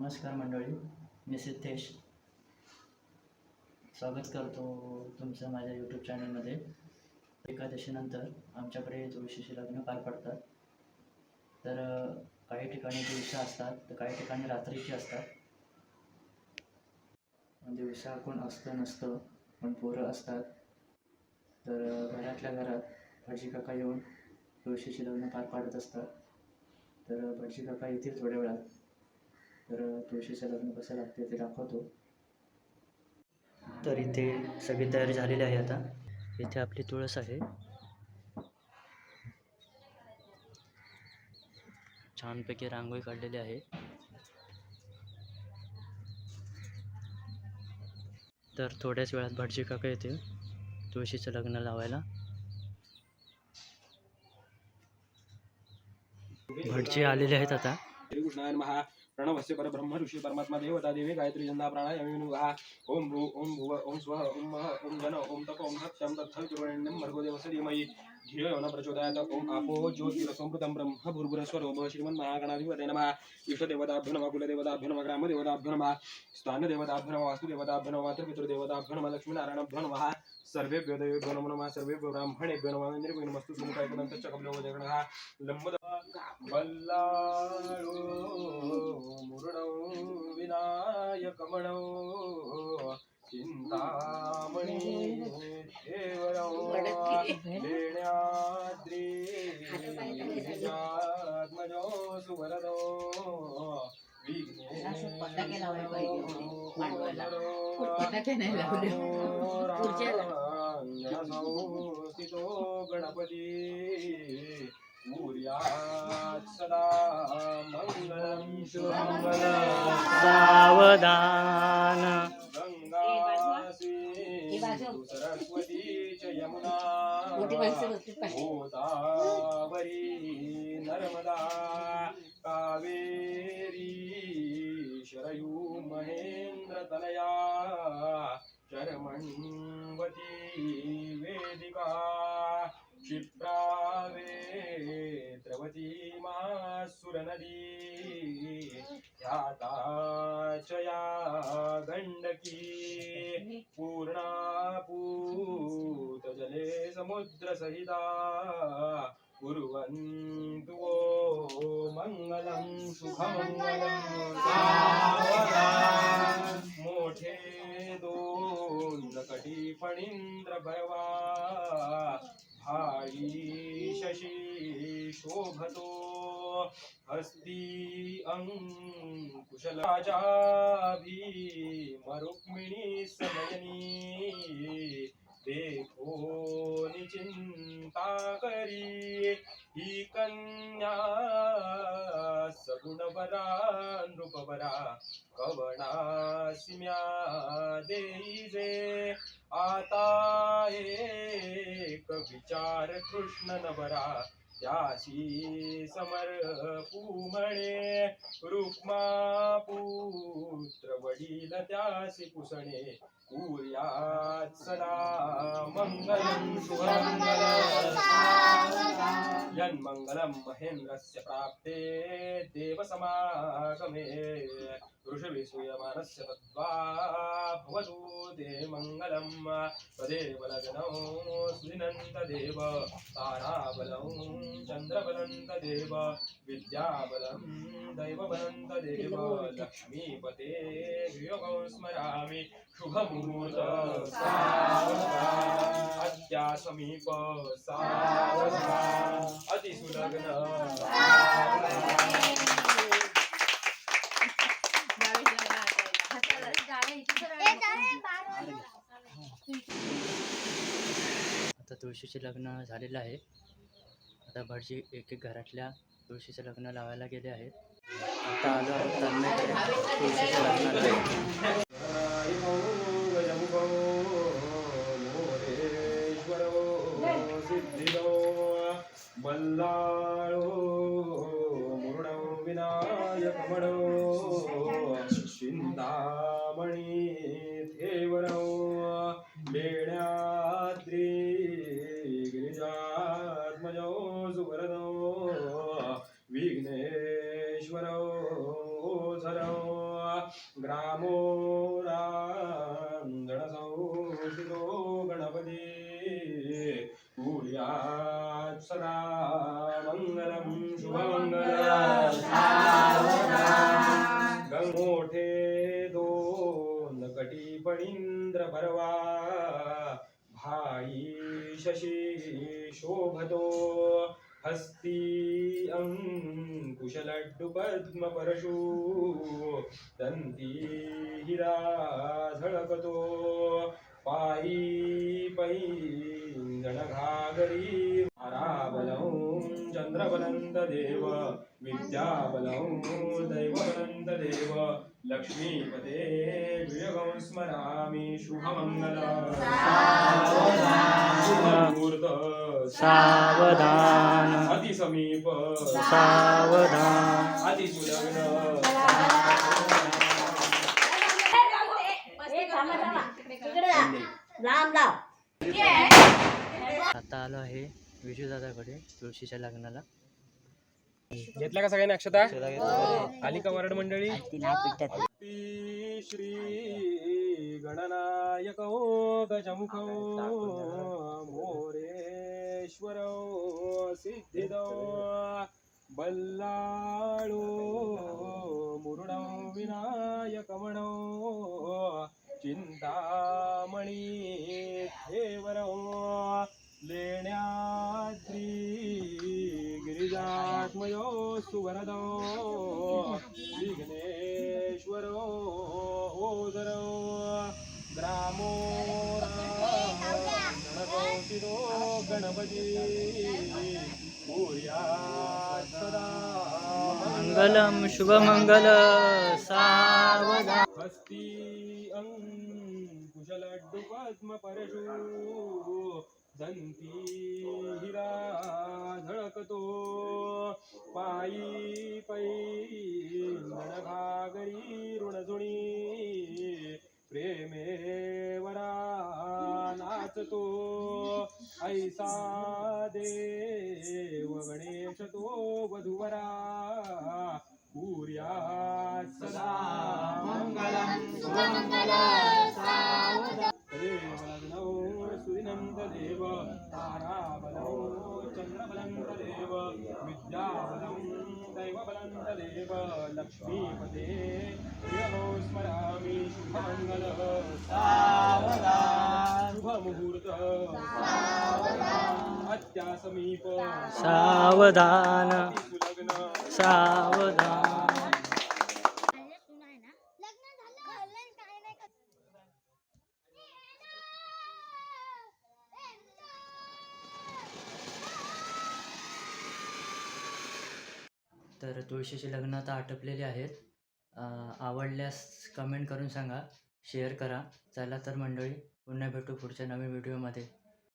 नमस्कार मंडळी मी सिद्धेश. स्वागत करतो तुमचं माझ्या यूट्यूब चॅनलमध्ये एकादशीनंतर आमच्याकडे तुळशीचे लग्न पार पडतात. तर काही ठिकाणी दिवसा असतात तर काही ठिकाणी रात्रीची असतात. दिवसा कोण असतं नसतं पण पोरं असतात. तर घरातल्या घरात भटजी काका येऊन तुळशीचे लग्न पार पाडत असतात. तर भटजी काका येतील थोड्या वेळात. तर तुळशीचं लग्न कसं लागते ते दाखवतो. तर इथे सगळी तयारी झालेली आहे आता. इथे आपली तुळस आहे. छानपैकी रांगोळी काढलेली आहे. तर थोड्याच वेळात भटजी काका येतील तुळशीचं लग्न लावायला. भटजी आलेले आहेत आता. प्रणवस्य पर ब्रह्म परब्रह्म ऋषी परमात्मा देवता देवी गायत्री जन्ना प्राणायामी नुगा ओम भू ओम भुव ओम स्व ओम मह ओम जन ओम तप ओम सत्यम तत्थल गुरुवरेण्यं भर्गो देवस्य धीमहि। धियो यो न प्रचोदयात। ओम आपो ज्योतिरसोमृतं ब्रह्म भूर्भुवस्वरो श्रीमन्महागणाधिपते नमः। इष्टदेवताभ्यो नमः कुलदेवताभ्यो नमः ग्रामदेवताभ्यो नमः स्थानदेवताभ्यो नमः वास्तुदेवताभ्यो नमः मातृपितृदेवताभ्यो नमः लक्ष्मीनारायणभ्यो नमः सर्वेभ्यो देवेभ्यो नमो नमः सर्वेभ्यो ब्राह्मणेभ्यो नमः इन्द्रेभ्यो नमस्तु सुमुखाय सुमुखायपदन्तश्च कपिलो जगणः लम्बद बल्लाळो मुरणौ विनायकमणौ चिन्तामणि देवरौ लेण्याद्री गिरिजात्मजो सुवरदो गणपती कुर्यात् सदा मङ्गलं सावधान. ही. सिंधू सरस्वती च यमुना. गोदावरी नर्मदा कावेरी शरयू महेंद्र तनया शर्मण्वती वेदिका क्षिप्रावेत्रवती नदी ख्याता च या गण्डकी समुद्र सहिता कुर्वन्तु वो मङ्गलं सुखमङ्गलं मोठे दोन कटी भरवा भाई शशी शोभतो। हस्ती अंकुशल मरुक्मिणी समयनी। देखो निचिंता करी ही कन्या सगुणवरा नृपवरा कवणासिम्या देईजे आता एक विचार कृष्ण नवरा त्याशी समर्पू म्हणे रुक्मा पुत्र वडील त्याशी पुसणे कुर्यात सदा मंगल सुमंगल यन्मङ्गलं महेन्द्रस्य प्राप्ते देवसमागमे। ऋषिविसूयमानस्य तद्वा भवतु ते मङ्गलं तदेव लग्नौ सुदिनन्तदेव ताराबलं चन्द्रबलन्तदेव विद्याबलं दैवबलं लक्ष्मीपते वियोगौ स्मरामि शुभमुहूर्त अद्या समीप सावधान। आता तुळशीचे लग्न झालेलं आहे. आता भटजी एक एक घरातल्या तुळशीचं लग्न लावायला गेले आहेत. आता आलो आहोत तन्मयकडे तुळशीच्या लग्नाला इमौ गजमुखौ मोरेश्वरो सिद्धिदो बल्लाळो मुरुडौ विनायकमणो चिन्तामणि थेवरौ बेण्याद्री गिरिजात्मजो सुवरदो विघ्नेश्वरो झरौ ग्रामो राञ्जनसंसितो कुर्यात् सदा मङ्गलं शुभमङ्गलम् गङ्गोठे दोन कटी पणींद्र भाई शशी शोभतो। हस्ती अंकुशलड्डु पद्म दन्ती हिरा झळकतो। पायी पै घागरी आराबलं चंद्रबलंत देव विद्याबलं दैवबलंत देव लक्ष्मीपते विजगं स्मरामि शुभमङ्गल। शुभमुहूर्त। सावधान। अतिसमीप। सावधान। अतिसुलग्न। आता आलो आहे विजूदादाकडे तुळशीच्या लग्नाला. घेतल्या का सगळ्यांनी अक्षता? आली का वरड मंडळी? श्री गणनायको गजमुखो मोरेश्वरो सिद्धिदो बल्लाळो मुरुडो विनायकमणो चिंतामणी देवरो गिरिजात्मयो सुवरदो विघ्नेश्वरो ओदरो ग्रामो गणपतिरो गणपती कुर्यात् सदा। मंगलम शुभमंगल सावधान हस्ती अंकुशलड्डु दंती हिरा झळकतो. पायी पै घागरी ऋणजुणी प्रेमे वरा नाचतो. ऐसा देव गणेश तो वधुवरा. कुर्यात् सदा मङ्गलम् देवलग्नौ चन्द्रबलन्तदेव विद्याबलं दैवबलन्तदेव लक्ष्मीपते प्रियमो स्मरामि शुभमङ्गल शुभमुहूर्त सावधान सावधान. तर तुळशीचे लग्न आता आटपलेले आहेत. आवडल्यास कमेंट करून सांगा शेअर करा. चला तर मंडळी पुन्हा भेटू पुढच्या नवीन व्हिडिओमध्ये